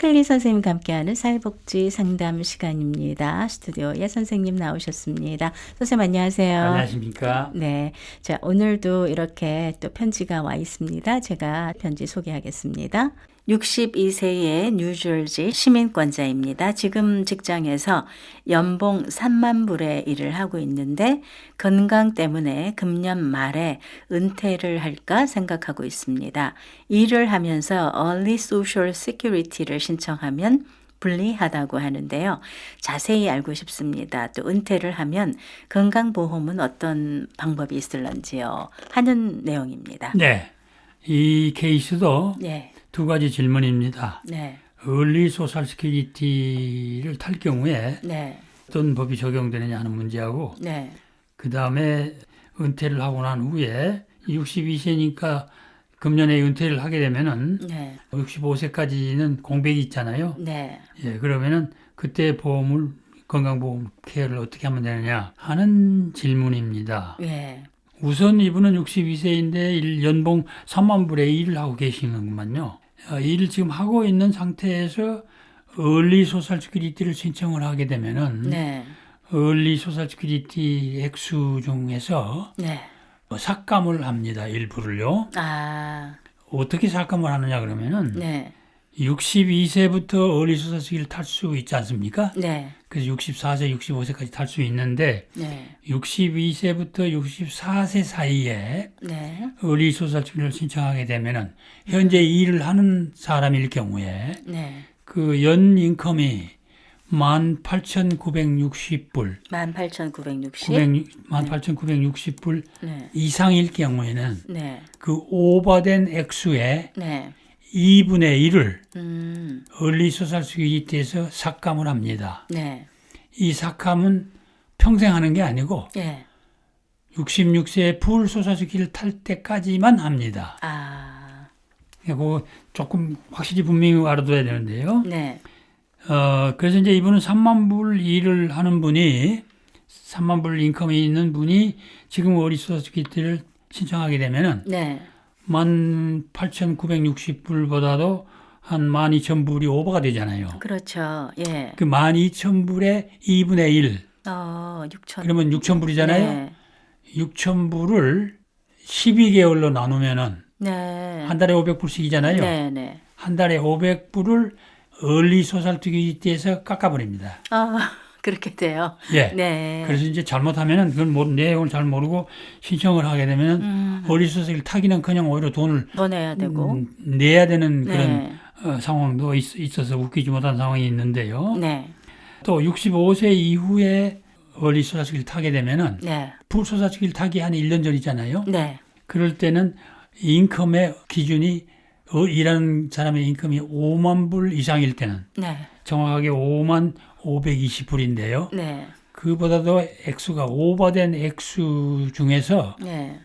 프랭클린 선생님과 함께하는 사회복지 상담 시간입니다. 스튜디오 예 선생님 나오셨습니다. 선생님 안녕하세요. 안녕하십니까? 네. 자, 오늘도 이렇게 또 편지가 와 있습니다. 제가 편지 소개하겠습니다. 62세의 뉴저지 시민권자입니다. 지금 직장에서 연봉 3만 불의 일을 하고 있는데 건강 때문에 금년 말에 은퇴를 할까 생각하고 있습니다. 일을 하면서 Early Social Security를 신청하면 불리하다고 하는데요. 자세히 알고 싶습니다. 또 은퇴를 하면 건강보험은 어떤 방법이 있을런지요. 하는 내용입니다. 네. 이 케이스도 네, 두 가지 질문입니다. 네, 얼리 소셜 스키리티를 탈 경우에 네, 어떤 법이 적용되느냐 하는 문제하고 네, 그 다음에 은퇴를 하고 난 후에 62세니까 금년에 은퇴를 하게 되면은 네, 65세까지는 공백이 있잖아요. 네, 예, 그러면은 그때 보험을 건강보험 케어를 어떻게 하면 되느냐 하는 질문입니다. 네, 우선 이분은 62세인데 연봉 3만 불에 일을 하고 계시는구만요. 어, 일을 지금 하고 있는 상태에서 얼리 소셜 스큐리티를 신청을 하게 되면은 네, 얼리 소셜 스큐리티 액수 중에서 네. 뭐 삭감을 합니다. 일부를요. 아, 어떻게 삭감을 하느냐 그러면은 네, 62세부터 얼리 소셜 스큐리티를 탈 수 있지 않습니까? 네, 그래서 64세, 65세까지 탈 수 있는데 네, 62세부터 64세 사이에 네, 의리 소설증을 신청하게 되면은 현재 일을 하는 사람일 경우에 네. 그연 인컴이 18,960불, 18,960. 18,960불 네, 이상일 경우에는 네, 그 오버된 액수의 네. 2분의 1을 음, 스위트에서 삭감을 합니다. 네, 이 삭감은 평생 하는 게 아니고 예. 66세 풀 소사스키를 탈 때까지만 합니다. 아, 그거 조금 확실히 분명히 알아둬야 되는데요. 네, 어, 그래서 이제 이분은 3만 불 일을 하는 분이 3만 불 인컴이 있는 분이 지금 어리 소사스키를 신청하게 되면은 네. 18,960불보다도 한 12,000불이 오버가 되잖아요. 그렇죠. 예. 그 12,000불의 2분의 1. 어, 6천. 그러면 6,000불이잖아요. 네. 6,000불을 12개월로 나누면은 네. 한 달에 500불씩이잖아요. 네, 네. 한 달에 500불을 얼리 소설투기에서 깎아버립니다. 아, 그렇게 돼요. 예. 네. 그래서 이제 잘못하면은 모르, 내용을 잘 모르고 신청을 하게 되면은 음, 소설을 타기는 그냥 오히려 돈을 더 내야 되고. 음, 내야 되는 그런 네. 어, 상황도 있, 어서 웃기지 못한 상황이 있는데요. 네. 또 65세 이후에 소설을 타게 되면은 네. 풀 소설을 타기 한 1년 전이잖아요. 네. 그럴 때는 인컴의 기준이 어, 일하는 사람의 인컴이 5만 불 이상일 때는 네. 정확하게 5만 520불인데요. 네. 그보다도 액수가 오버된 액수 중에서 네.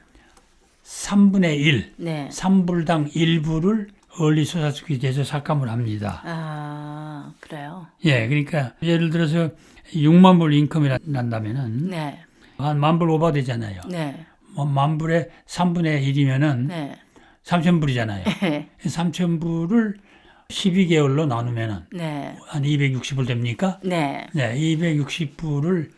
3분의 1, 네. 3불당 1불을 얼리 소사스퀴즈에서 삭감을 합니다. 아, 그래요. 예, 그러니까 예를 들어서 6만 불 인컴이 난다면은 네. 한 만불 오버 되잖아요. 네. 뭐 만 불의 3분의 1이면은 네. 3천 불이잖아요. 3천 불을 12개월로 나누면은 네. 한 260불 됩니까? 네. 네, 260불을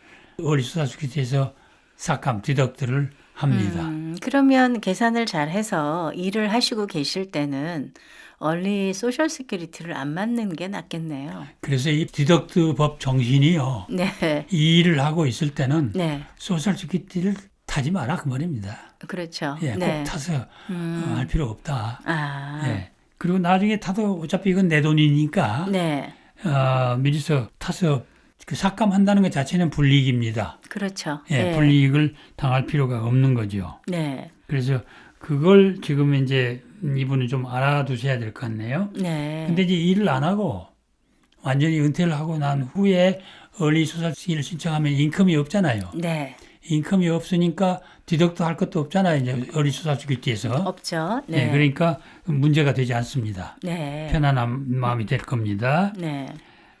어리 소사스퀴즈에서 삭감, 디덕트를 합니다. 음, 그러면 계산을 잘 해서 일을 하시고 계실 때는 얼리 소셜 시큐리티를 안 맞는 게 낫겠네요. 그래서 이 디덕트 법 정신이요. 네. 이 일을 하고 있을 때는 네. 소셜 스키티를 타지 마라 그 말입니다. 그렇죠. 예, 네. 꼭 타서 음. 어, 할 필요 없다. 아. 예. 그리고 나중에 타도 어차피 이건 내 돈이니까 네. 어, 미리서 타서 그 삭감한다는 것 자체는 불이익입니다. 그렇죠. 예, 네. 불이익을 당할 필요가 없는 거죠. 네. 그래서 그걸 지금 이제 이분은 좀 알아두셔야 될 것 같네요. 네. 근데 이제 일을 안 하고 완전히 은퇴를 하고 난 후에 얼리 소설시를 신청하면 인컴이 없잖아요. 네. 인컴이 없으니까 디덕도 할 것도 없잖아요. 이제 어리 소설시기에서. 없죠. 네. 네. 그러니까 문제가 되지 않습니다. 네. 편안한 마음이 될 겁니다. 네.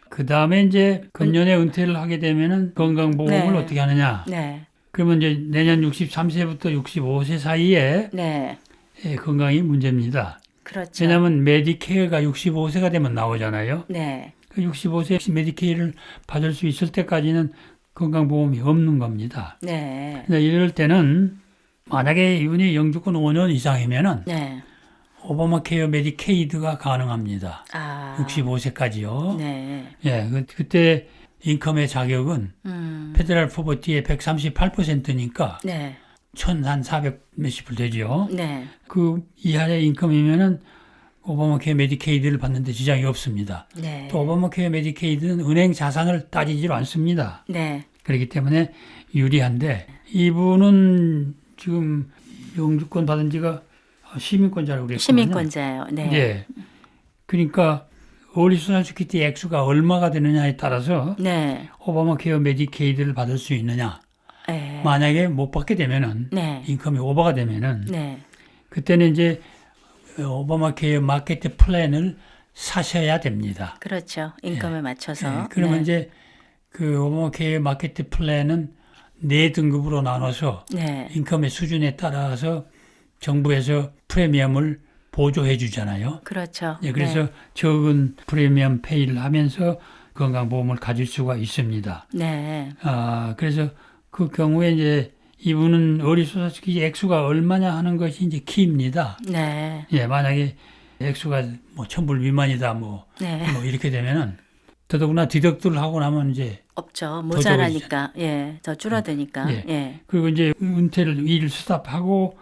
그 다음에 이제 금년에 은퇴를 하게 되면은 건강보험을 네. 어떻게 하느냐. 네. 그러면 이제 내년 63세부터 65세 사이에 네. 예, 건강이 문제입니다. 그렇죠. 왜냐하면 메디케어가 65세가 되면 나오잖아요. 네. 그 65세 메디케어를 받을 수 있을 때까지는 건강보험이 없는 겁니다. 네. 근데 이럴 때는 만약에 이분이 영주권 5년 이상이면은 네. 오바마 케어 메디케이드가 가능합니다. 아. 65세까지요. 네. 예, 그, 그때 인컴의 자격은 음. 페더럴 포버티의 138%니까 네. 1,400 몇십 불 되죠. 네. 그 이하의 인컴이면은 오바마 케어 메디케이드를 받는데 지장이 없습니다. 네. 또 오바마 케어 메디케이드는 은행 자산을 따지지로 않습니다. 네. 그렇기 때문에 유리한데 이분은 지금 영주권 받은 지가 시민권자라고 그랬거든요. 시민권자예요. 네. 예. 그러니까 어리 소셜 시큐리티 액수가 얼마가 되느냐에 따라서 네. 오바마 케어 메디케이드를 받을 수 있느냐. 네. 만약에 못 받게 되면은 네. 인컴이 오버가 되면은 네. 그때는 이제 오바마 케어 마케트 플랜을 사셔야 됩니다. 그렇죠. 인컴에 맞춰서. 예, 그러면 네. 이제 그 오바마 케어 마케트 플랜은 네 등급으로 나눠서 네. 인컴의 수준에 따라서 정부에서 프리미엄을 보조해 주잖아요. 그렇죠. 예, 그래서 적은 프리미엄 페이를 하면서 건강보험을 가질 수가 있습니다. 네. 아, 그래서 그 경우에 이제 이분은 어리소사스키 액수가 얼마냐 하는 것이 이제 키입니다. 네. 예, 만약에 액수가 뭐 천불 미만이다 뭐, 네. 뭐 이렇게 되면은 더더구나 디덕트를 하고 나면 이제 없죠. 모자라니까. 예. 더 줄어드니까. 예. 예. 그리고 이제 은퇴를 일을 스탑하고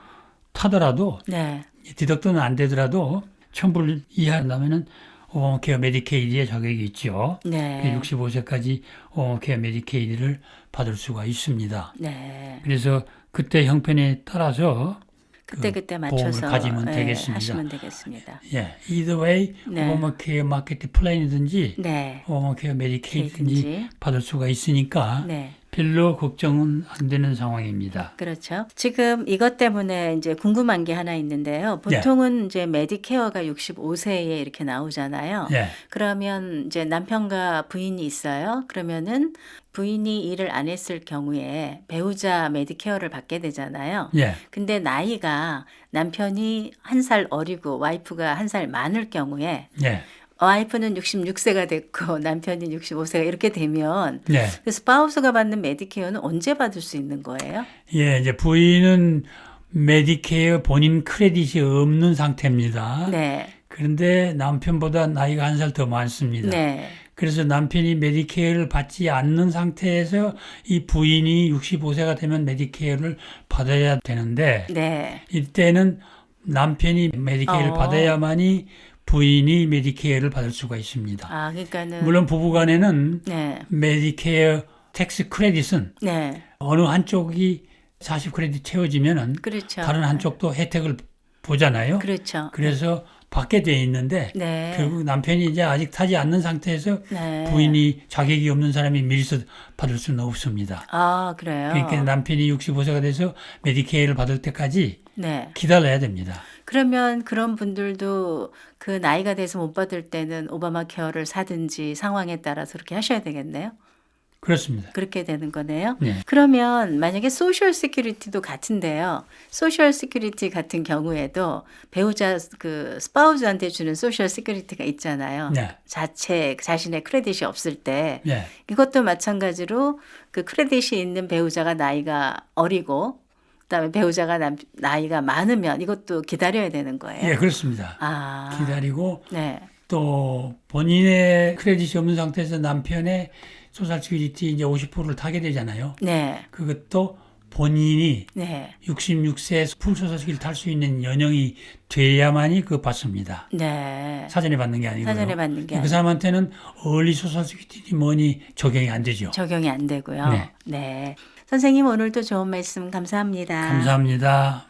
타더라도 네. 디덕트는 안 되더라도 천불 이하 나면은 오바마케어 메디케이드에 자격이 있죠. 네. 65세까지 오바마케어 메디케이드를 받을 수가 있습니다. 네. 그래서 그때 형편에 따라서 그때 그때 보험을 맞춰서 가지면 예, 되겠습니다. 하시면 되겠습니다. 예, either way 네. 오바마케어 마케트 플랜이든지 네. 오바마케어 메디케이드든지 케이든지. 받을 수가 있으니까 네. 별로 걱정은 안 되는 상황입니다. 그렇죠. 지금 이것 때문에 이제 궁금한 게 하나 있는데요. 예. 보통은 이제 메디케어가 65세에 이렇게 나오잖아요. 예, 그러면 이제 남편과 부인이 있어요. 그러면은 부인이 일을 안 했을 경우에 배우자 메디케어를 받게 되잖아요. 예, 근데 나이가 남편이 한 살 어리고 와이프가 한 살 많을 경우에 예, 와이프는 66세가 됐고 남편이 65세가 이렇게 되면 예. 그 스파우스가 받는 메디케어는 언제 받을 수 있는 거예요? 예, 이제 부인은 메디케어 본인 크레딧이 없는 상태입니다. 네. 그런데 남편보다 나이가 한 살 더 많습니다. 네. 그래서 남편이 메디케어를 받지 않는 상태에서 이 부인이 65세가 되면 메디케어를 받아야 되는데 네. 이때는 남편이 메디케어를 어. 받아야만이 부인이 메디케어를 받을 수가 있습니다. 아, 그러니까는 물론 부부간에는 네. 메디케어 텍스 크레딧은 네. 어느 한쪽이 40 크레딧 채워지면은 그렇죠. 다른 한쪽도 혜택을 보잖아요. 그렇죠. 그래서 받게 돼 있는데 네. 결국 남편이 이제 아직 타지 않는 상태에서 네. 부인이 자격이 없는 사람이 미리서 받을 수는 없습니다. 아, 그래요. 그러니까 남편이 65세가 돼서 메디케어를 받을 때까지 네. 기다려야 됩니다. 그러면 그런 분들도 그 나이가 돼서 못 받을 때는 오바마 케어를 사든지 상황에 따라서 그렇게 하셔야 되겠네요. 그렇습니다. 그렇게 되는 거네요. 네. 그러면 만약에 소셜 시큐리티도 같은데요. 소셜 시큐리티 같은 경우에도 배우자 그 스파우즈한테 주는 소셜 시큐리티가 있잖아요. 네. 자체 자신의 크레딧이 없을 때 네. 이것도 마찬가지로 그 크레딧이 있는 배우자가 나이가 어리고 그다음에 배우자가 남, 나이가 많으면 이것도 기다려야 되는 거예요. 예, 그렇습니다. 아. 기다리고 네. 또 본인의 크레딧이 없는 상태에서 남편의 소셜 시큐리티 이제 50%를 타게 되잖아요. 네. 그것도 본인이 네. 66세 풀 소셜 시큐리티 탈수 있는 연령이 돼야만이 그 받습니다. 네. 사전에 받는 게 아니고요. 사전에 받는 게 그 사람한테는 얼리 시큐리티 뭐니 적용이 안 되죠. 적용이 안 되고요. 네. 네. 선생님 오늘도 좋은 말씀 감사합니다. 감사합니다.